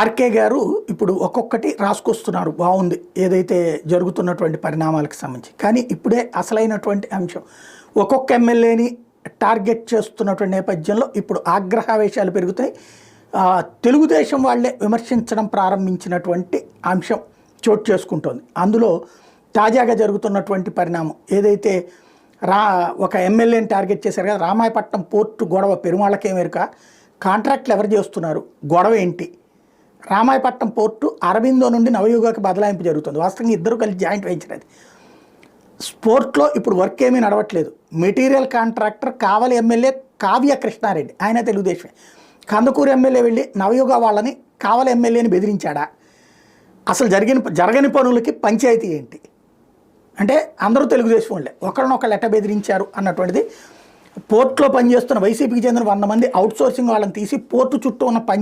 RK గారు ఇప్పుడు ఒక్కొక్కటి రాసుకొస్తున్నారు. బాగుంది. ఏదైతే జరుగుతున్నటువంటి పరిణామాలకు సంబంధించి. కానీ ఇప్పుడే అసలైనటువంటి అంశం. ఒక్కొక్క ఎమ్మెల్యేని టార్గెట్ చేస్తున్నటువంటి నేపథ్యంలో ఇప్పుడు ఆగ్రహావేశాలు పెరుగుతాయి. తెలుగుదేశం వాళ్ళే విమర్శించడం ప్రారంభించినటువంటి అంశం చోటు చేసుకుంటోంది. అందులో తాజాగా జరుగుతున్నటువంటి పరిణామం ఏదైతే రా ఒక ఎమ్మెల్యేని టార్గెట్ చేశారు కదా రామాయపట్నం పోర్టు గొడవ పెరుమాళ్ళకేమెరుక కాంట్రాక్ట్లు ఎవరు చేస్తున్నారు? గొడవ ఏంటి? రామాయపట్నం పోర్టు అరవిందో నుండి నవయుగకి బదలాయింపు జరుగుతుంది. వాస్తవంగా ఇద్దరు కలిసి జాయింట్ వెంచర్ అది. స్పోర్ట్లో ఇప్పుడు వర్క్ ఏమీ నడవట్లేదు. Material contractor Kavali MLA Kavya Krishnareddy ఆయన తెలుగుదేశమే. కందుకూరు ఎమ్మెల్యే వెళ్ళి నవయుగ వాళ్ళని కావలి ఎమ్మెల్యేని బెదిరించాడా? అసలు జరిగిన జరగని పనులకి పంచాయతీ ఏంటి? అంటే అందరూ తెలుగుదేశం వాళ్ళే. ఒకరినొకరు ఎట్ట బెదిరించారు అన్నటువంటిది పోర్ట్లో పనిచేస్తున్న వైసీపీకి చెందిన వంద మంది అవుట్ సోర్సింగ్ వాళ్ళని తీసి పోర్టు చుట్టూ ఉన్న పని